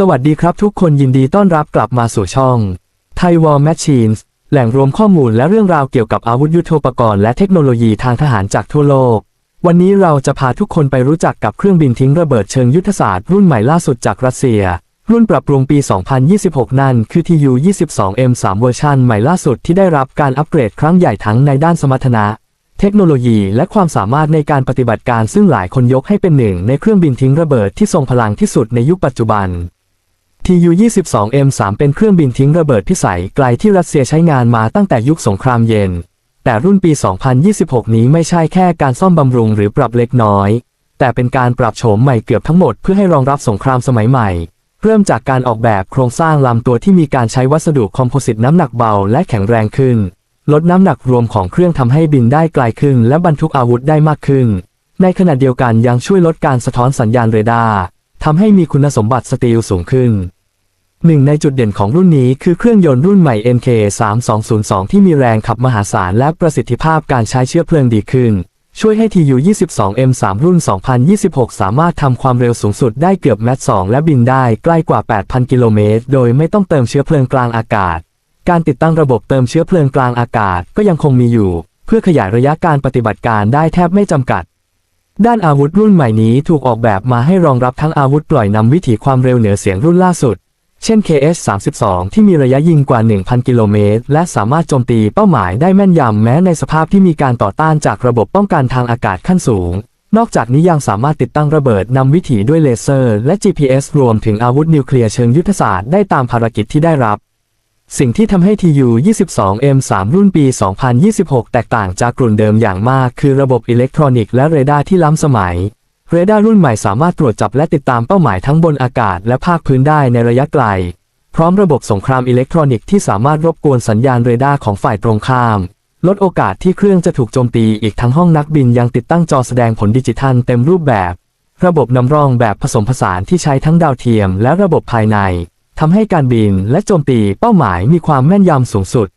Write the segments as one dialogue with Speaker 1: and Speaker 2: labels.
Speaker 1: สวัสดีครับทุกคนยินดีต้อนรับกลับมาสู่ช่อง Thai War Machines แหล่งรวมข้อมูลและเรื่องราวเกี่ยวกับอาวุธยุทโธปกรณ์และเทคโนโลยีทางทหารจากทั่วโลก วันนี้เราจะพาทุกคนไปรู้จักกับเครื่องบินทิ้งระเบิดเชิงยุทธศาสตร์รุ่นใหม่ล่าสุดจากรัสเซีย รุ่นปรับปรุงปี 2026 นั่นคือ TU-22M3 เวอร์ชันใหม่ล่าสุดที่ได้รับการอัปเกรดครั้งใหญ่ทั้งในด้านสมรรถนะ เทคโนโลยีและความสามารถในการปฏิบัติการซึ่งหลายคนยกให้เป็นหนึ่งในเครื่องบินทิ้งระเบิดที่ทรงพลังที่สุดในยุคปัจจุบัน TU-22M3 เป็นเครื่องบินทิ้งระเบิดพิสัยไกลที่รัสเซียใช้งานมาตั้งแต่ยุคสงครามเย็น แต่รุ่นปี 2026 นี้ไม่ใช่แค่การซ่อมบำรุงหรือปรับเล็กน้อย แต่เป็นการปรับโฉมใหม่เกือบทั้งหมดเพื่อให้รองรับสงครามสมัยใหม่ เริ่มจากการออกแบบโครงสร้างลำตัวที่มีการใช้วัสดุคอมโพสิตน้ำหนักเบาและแข็งแรงขึ้น ลดน้ำหนักรวมของเครื่องทำให้บินได้ไกลขึ้น และบรรทุกอาวุธได้มากขึ้น ในขณะเดียวกันยังช่วยลดการสะท้อนสัญญาณเรดาร์ทำให้มีคุณสมบัติสตีลสูงขึ้น หนึ่งในจุดเด่นของรุ่นนี้คือเครื่องยนต์รุ่นใหม่ NK 3202ที่มีแรงขับมหาศาลและประสิทธิภาพการใช้เชื้อเพลิงดีขึ้น ช่วยให้ TU 22 M3 รุ่น 2026 สามารถทำความเร็วสูงสุดได้เกือบแมต2และบินได้ใกล้กว่า 8,000 กิโลเมตร โดยไม่ต้องเติมเชื้อเพลิงกลางอากาศ การติดตั้งระบบเติมเชื้อเพลิงกลางอากาศก็ยังคงมีอยู่ เพื่อขยายระยะการปฏิบัติการได้แทบไม่จำกัดด้านอาวุธรุ่นใหม่นี้ถูกออกแบบมาให้รองรับทั้งอาวุธปล่อยนำวิถีความเร็วเหนือเสียงรุ่นล่าสุด เช่น KS-32 ที่มีระยะยิงกว่า 1,000 กิโลเมตร และสามารถโจมตีเป้าหมายได้แม่นยำแม้ในสภาพที่มีการต่อต้านจากระบบป้องกันทางอากาศขั้นสูง นอกจากนี้ยังสามารถติดตั้งระเบิดนำวิถีด้วยเลเซอร์ และ GPS รวมถึงอาวุธนิวเคลียร์เชิงยุทธศาสตร์ได้ตามภารกิจที่ได้รับ สิ่งที่ทำให้ TU 22 M3 รุ่นปี 2026 แตกต่างจากกลุ่นเดิมอย่างมาก คือระบบอิเล็กทรอนิกส์และเรดาร์ที่ล้ำสมัย เรดาร์รุ่นใหม่สามารถตรวจจับและติดตามเป้าหมายทั้งบนอากาศและภาคพื้นได้ในระยะไกล พร้อมระบบสงครามอิเล็กทรอนิกส์ที่สามารถรบกวนสัญญาณเรดาร์ของฝ่ายตรงข้าม ลดโอกาสที่เครื่องจะถูกโจมตีอีกทั้งห้องนักบินยังติดตั้งจอแสดงผลดิจิทัลเต็มรูปแบบ ระบบนำร่องแบบผสมผสานที่ใช้ทั้งดาวเทียมและระบบภายในทำให้การบินและโจมตีเป้าหมายมีความแม่นยำสูงสุด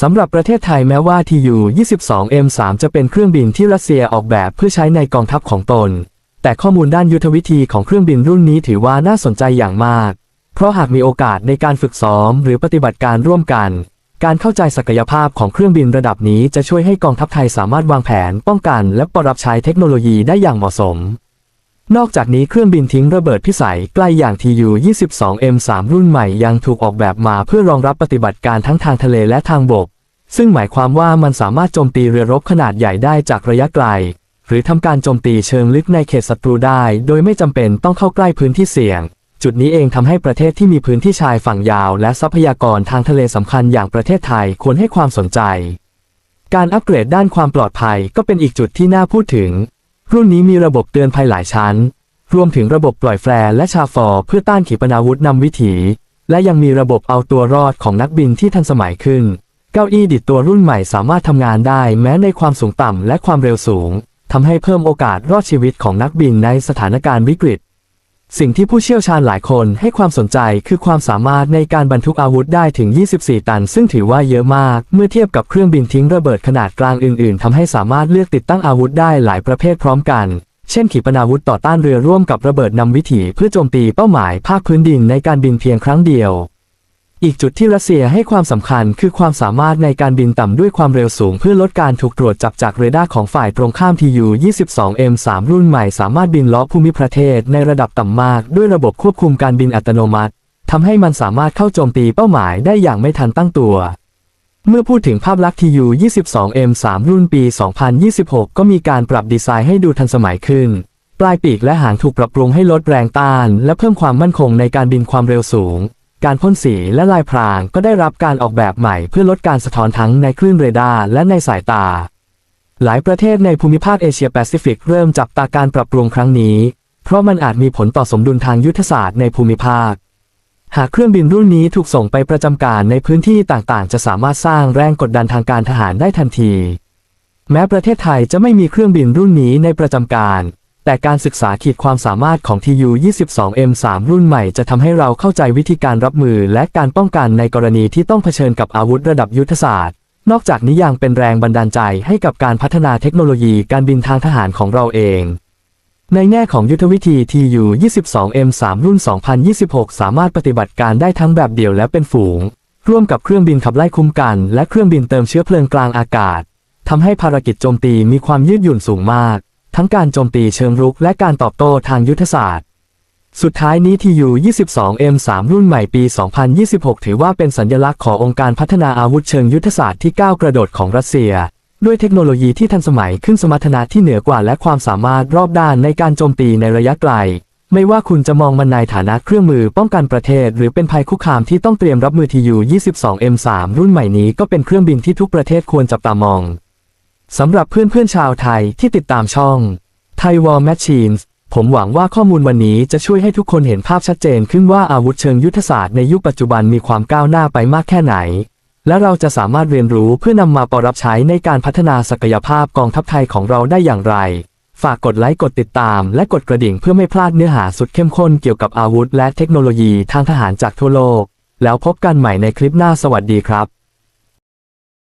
Speaker 1: สำหรับประเทศไทยแม้ว่า TU 22 M3 จะเป็นเครื่องบินที่รัสเซียออกแบบเพื่อใช้ในกองทัพของตน แต่ข้อมูลด้านยุทธวิธีของเครื่องบินรุ่นนี้ถือว่าน่าสนใจอย่างมาก เพราะหากมีโอกาสในการฝึกซ้อมหรือปฏิบัติการร่วมกัน การเข้าใจศักยภาพของเครื่องบินระดับนี้จะช่วยให้กองทัพไทยสามารถวางแผน ป้องกัน และปรับใช้เทคโนโลยีได้อย่างเหมาะสม นอกจากนี้เครื่องบินทิ้งระเบิดพิสัยใกล้อย่าง TU 22 M3 รุ่นใหม่ยังถูกออกแบบมาเพื่อรองรับปฏิบัติการทั้งทางทะเลและทางบก ซึ่งหมายความว่ามันสามารถโจมตีเรือรบขนาดใหญ่ได้จากระยะไกล หรือทำการโจมตีเชิงลึกในเขตศัตรูได้ โดยไม่จำเป็นต้องเข้าใกล้พื้นที่เสี่ยง จุดนี้เองทำให้ประเทศที่มีพื้นที่ชายฝั่งยาว และทรัพยากรทางทะเลสำคัญอย่างประเทศไทยควรให้ความสนใจ การอัปเกรดด้านความปลอดภัยก็เป็นอีกจุดที่น่าพูดถึง รุ่นนี้มีระบบเตือนภัยหลายชั้น รวมถึงระบบปล่อยแฟร์และชาฟอร์เพื่อต้านขีปนาวุธนำวิถี และยังมีระบบเอาตัวรอดของนักบินที่ทันสมัยขึ้น เก้าอี้ดิดตัวรุ่นใหม่สามารถทำงานได้แม้ในความสูงต่ำและความเร็วสูง ทำให้เพิ่มโอกาสรอดชีวิตของนักบินในสถานการณ์วิกฤต สิ่งที่ผู้เชี่ยวชาญหลายคนให้ความสนใจคือความสามารถในการบรรทุกอาวุธได้ถึง 24 ตัน ซึ่งถือว่าเยอะมาก เมื่อเทียบกับเครื่องบินทิ้งระเบิดขนาดกลางอื่น ๆทำให้สามารถเลือกติดตั้งอาวุธได้หลายประเภทพร้อมกัน เช่นขีปนาวุธต่อต้านเรือร่วมกับระเบิดนำวิถีเพื่อโจมตีเป้าหมายภาคพื้นดินในการบินเพียงครั้งเดียว อีกจุดที่รัสเซียให้ความสำคัญคือความสามารถในการบินต่ำด้วยความเร็วสูงเพื่อลดการถูกตรวจจับจากเรดาร์ของฝ่ายตรงข้าม TU 22 M3 รุ่นใหม่สามารถบินล้อภูมิประเทศในระดับต่ำมาก ด้วยระบบควบคุมการบินอัตโนมัติทำให้มันสามารถเข้าโจมตีเป้าหมายได้อย่างไม่ทันตั้งตัว เมื่อพูดถึงภาพลักษณ์ TU 22 M3 รุ่นปี 2026 ก็มีการปรับดีไซน์ให้ดูทันสมัยขึ้นปลายปีกและหางถูกปรับปรุงให้ลดแรงต้าน และเพิ่มความมั่นคงในการบินความเร็วสูง การพ่นสีและลายพรางก็ได้รับการออกแบบใหม่เพื่อลดการสะท้อนทั้งในคลื่นเรดาร์และในสายตา หลายประเทศในภูมิภาคเอเชียแปซิฟิกเริ่มจับตาการปรับปรุงครั้งนี้ เพราะมันอาจมีผลต่อสมดุลทางยุทธศาสตร์ในภูมิภาค หากเครื่องบินรุ่นนี้ถูกส่งไปประจำการในพื้นที่ต่างๆ จะสามารถสร้างแรงกดดันทางการทหารได้ทันที แม้ประเทศไทยจะไม่มีเครื่องบินรุ่นนี้ในประจำการ แต่การศึกษาขีดความสามารถของ TU 22 M3 รุ่นใหม่จะทำให้เราเข้าใจวิธีการรับมือและการป้องกันในกรณีที่ต้องเผชิญกับอาวุธระดับยุทธศาสตร์ นอกจากนี้ยังเป็นแรงบันดาลใจให้กับการพัฒนาเทคโนโลยีการบินทางทหารของเราเอง ในแง่ของยุทธวิธี TU-22M3 รุ่น 2026 สามารถปฏิบัติการได้ทั้งแบบเดี่ยวและเป็นฝูง ร่วมกับเครื่องบินขับไล่คุ้มกัน และเครื่องบินเติมเชื้อเพลิงกลางอากาศทำให้ภารกิจโจมตีมีความยืดหยุ่นสูงมาก ทั้งการโจมตีเชิงรุกและการตอบโต้ทางยุทธศาสตร์ สุดท้ายนี้ TU-22M3 รุ่นใหม่ปี 2026 ถือว่าเป็นสัญลักษณ์ขององค์การพัฒนาอาวุธเชิงยุทธศาสตร์ที่ก้าวกระโดดของรัสเซีย ด้วยเทคโนโลยีที่ทันสมัยขึ้นสมรรถนะที่เหนือกว่าและความสามารถรอบด้านในการโจมตีในระยะไกล ไม่ว่าคุณจะมองมันในฐานะเครื่องมือป้องกันประเทศ หรือเป็นภัยคุกคามที่ต้องเตรียมรับมือ TU-22M3 รุ่นใหม่นี้ก็เป็นเครื่องบินที่ทุกประเทศควรจับตามอง สำหรับเพื่อนๆชาวไทยที่ติดตามช่อง Thai War Machines ผมหวังว่าข้อมูลวันนี้จะช่วยให้ทุกคนเห็นภาพชัดเจนขึ้นว่าอาวุธเชิงยุทธศาสตร์ในยุคปัจจุบันมีความก้าวหน้าไปมากแค่ไหน และเราจะสามารถเรียนรู้เพื่อนำมาปรับใช้ในการพัฒนาศักยภาพกองทัพไทยของเราได้อย่างไร ฝากกดไลค์กดติดตาม และกดกระดิ่งเพื่อไม่พลาดเนื้อหาสุดเข้มข้นเกี่ยวกับอาวุธ และเทคโนโลยีทางทหารจากทั่วโลก แล้วพบกันใหม่ในคลิปหน้าสวัสดีครับ